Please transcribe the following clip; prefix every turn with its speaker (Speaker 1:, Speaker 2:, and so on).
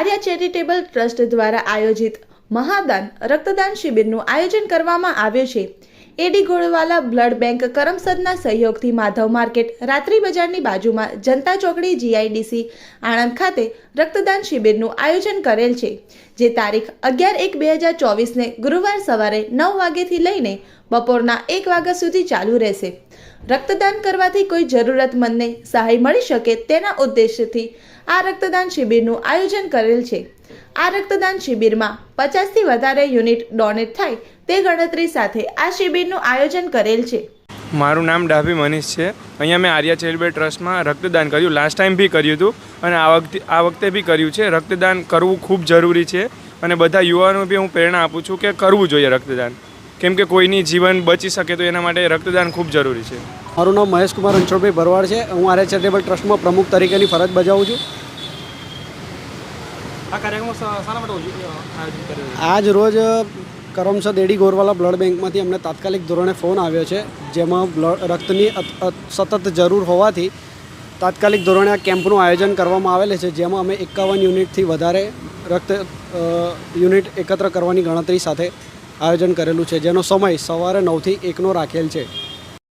Speaker 1: Arya charitable trust દ્વારા આયોજિત મહાદાન રક્તદાન શિબિરનું આયોજન કરવામાં આવ્યું છે. એડી ગોળવાલા બ્લડ બેંક કરમસદના સહયોગથી માધવ માર્કેટ રાત્રિ બજારની બાજુમાં જનતા ચોકડી જીઆઈડીસી આણંદ ખાતે રક્તદાન શિબિરનું આયોજન કરેલ છે. જે તારીખ અગિયાર એક બે હજાર ચોવીસને ગુરુવાર સવારે નવ વાગ્યાથી લઈને બપોરના એક વાગ્યા સુધી ચાલુ રહેશે. રક્તદાન કરવાથી કોઈ જરૂરતમંદને સહાય મળી શકે તેના ઉદ્દેશ્યથી આ રક્તદાન શિબિરનું આયોજન કરેલ છે. આ રક્તદાન શિબિરમાં પચાસથી વધારે યુનિટ ડોનેટ થાય તે ગણતરી સાથે આ શિબિરનું આયોજન કરેલ છે.
Speaker 2: મારું નામ ડાભી મનીષ છે. અહીંયા મેં આર્યા ચેલબે ટ્રસ્ટમાં રક્તદાન કર્યું. લાસ્ટ ટાઈમ બી કર્યું હતું અને આ વખતે આ વખતે બી કર્યું છે. રક્તદાન કરવું ખૂબ જરૂરી છે અને બધા યુવાનો બી હું પ્રેરણા આપું છું કે કરવું જોઈએ રક્તદાન. કેમ કે કોઈની જીવન બચી શકે તો એના માટે રક્તદાન ખૂબ જરૂરી છે.
Speaker 3: મારું નામ મહેશકુમાર રણછોડભાઈ ભરવાડ છે. હું આર્ય ચેરિટેબલ ટ્રસ્ટમાં પ્રમુખ તરીકેની ફરજ બજાવું છું? આજ રોજ કરમસદ એડી ગોરવાલા બ્લડ બેંકમાંથી અમને તાત્કાલિક ધોરણે ફોન આવ્યો છે જેમાં બ્લડ રક્તની સતત જરૂર હોવાથી તાત્કાલિક ધોરણે આ કેમ્પનું આયોજન કરવામાં આવેલ છે જેમાં અમે એકાવન યુનિટથી વધારે રક્ત યુનિટ એકત્ર કરવાની ગણતરી સાથે આયોજન કરેલું છે જેનો સમય સવારે નવથી એકનો રાખેલ છે.